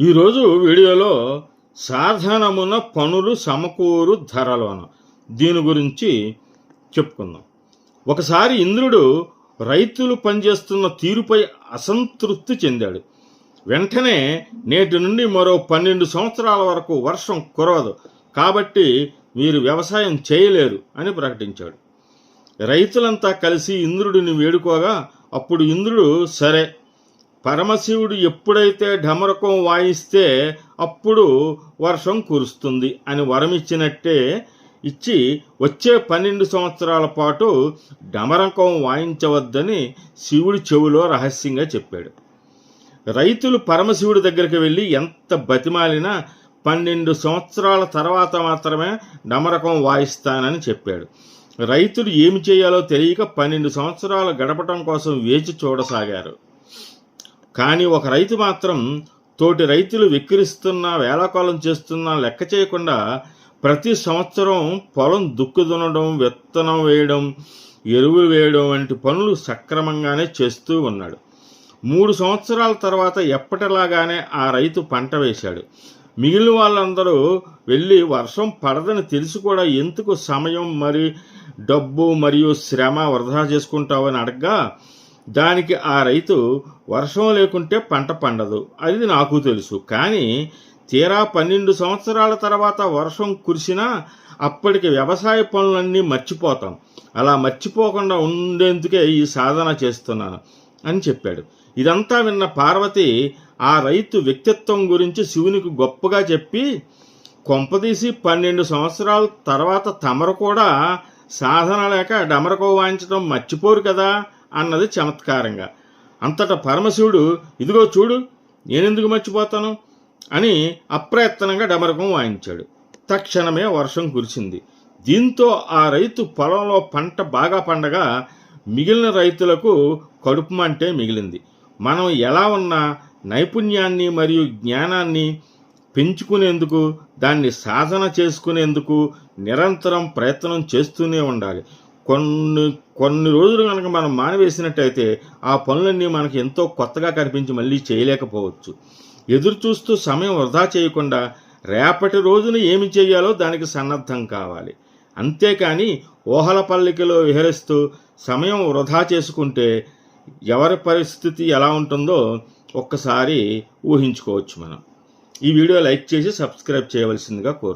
ఈరోజు వీడియోలో సాధనమున పనులు సమకూరు ధరలోన దీని గురించి చెప్పుకుందాం. ఒకసారి ఇంద్రుడు రైతులు పనిచేస్తున్న తీరుపై అసంతృప్తి చెందాడు. వెంటనే నేటి నుండి మరో పన్నెండు సంవత్సరాల వరకు వర్షం కురవదు. కాబట్టి మీరు వ్యవసాయం చేయలేరు అని ప్రకటించాడు. రైతులంతా కలిసి ఇంద్రుడిని వేడుకోగా అప్పుడు ఇంద్రుడు సరే పరమశివుడు ఎప్పుడైతే ఢమరకం వాయిస్తే అప్పుడు వర్షం కురుస్తుంది అని వరమిచ్చినట్టే ఇచ్చి వచ్చే పన్నెండు సంవత్సరాల పాటు డమరకం వాయించవద్దని శివుడి చెవిలో రహస్యంగా చెప్పాడు. రైతులు పరమశివుడి దగ్గరికి వెళ్ళి ఎంత బతిమాలినా పన్నెండు సంవత్సరాల తర్వాత మాత్రమే డమరకం వాయిస్తానని చెప్పాడు. రైతులు ఏమి చేయాలో తెలియక పన్నెండు సంవత్సరాలు గడపటం కోసం వేచి చూడసాగారు. కానీ ఒక రైతు మాత్రం తోటి రైతులు వెక్కిరిస్తున్నా వేలకాలం చేస్తున్నా లెక్క చేయకుండా ప్రతి సంవత్సరం పొలం దుక్కు దున్నడం విత్తనం వేయడం ఎరువులు వేయడం వంటి పనులు సక్రమంగానే చేస్తూ ఉన్నాడు. మూడు సంవత్సరాల తర్వాత ఎప్పటిలాగానే ఆ రైతు పంట వేశాడు. మిగిలిన వాళ్ళందరూ వెళ్ళి వర్షం పడదని తెలిసి కూడా ఎందుకు సమయం మరి డబ్బు మరియు శ్రమ వృధా చేసుకుంటావని అడగ్గా దానికి ఆ రైతు వర్షం లేకుంటే పంట పండదు. అది నాకు తెలుసు. కానీ తీరా పన్నెండు సంవత్సరాల తర్వాత వర్షం కురిసినా అప్పటికి వ్యవసాయ పనులన్నీ మర్చిపోతాం. అలా మర్చిపోకుండా ఉండేందుకే ఈ సాధన చేస్తున్నాను అని చెప్పాడు. ఇదంతా విన్న పార్వతి ఆ రైతు వ్యక్తిత్వం గురించి శివునికి గొప్పగా చెప్పి కొంపదీసి పన్నెండు సంవత్సరాల తర్వాత తమరు కూడా సాధన లేక డమరకో వాయించడం మర్చిపోరు కదా. అన్నది చమత్కారంగా. అంతటా పరమశివుడు ఇదిగో చూడు నేనెందుకు మర్చిపోతాను? అని అప్రయత్నంగా డమరకం వాయించాడు. తక్షణమే వర్షం కురిసింది. దీంతో ఆ రైతు పొలంలో పంట బాగా పండగా మిగిలిన రైతులకు కడుపు మంటే మిగిలింది. మనం ఎలా ఉన్నా నైపుణ్యాన్ని మరియు జ్ఞానాన్ని పెంచుకునేందుకు దాన్ని సాధన చేసుకునేందుకు నిరంతరం ప్రయత్నం చేస్తూనే ఉండాలి. కొన్ని కొన్ని రోజులు కనుక మనం మానవేసినట్టయితే ఆ పనులన్నీ మనకి ఎంతో కొత్తగా కనిపించి మళ్ళీ చేయలేకపోవచ్చు. ఎదురు చూస్తూ సమయం వృధా చేయకుండా రేపటి రోజున ఏమి చేయాలో దానికి సన్నద్ధం కావాలి. అంతేకాని ఊహల పల్లికలో విహరిస్తూ సమయం వృధా చేసుకుంటే ఎవరి పరిస్థితి ఎలా ఉంటుందో ఒక్కసారి ఊహించుకోవచ్చు మనం. ఈ వీడియో లైక్ చేసి సబ్స్క్రైబ్ చేయవలసిందిగా కోరు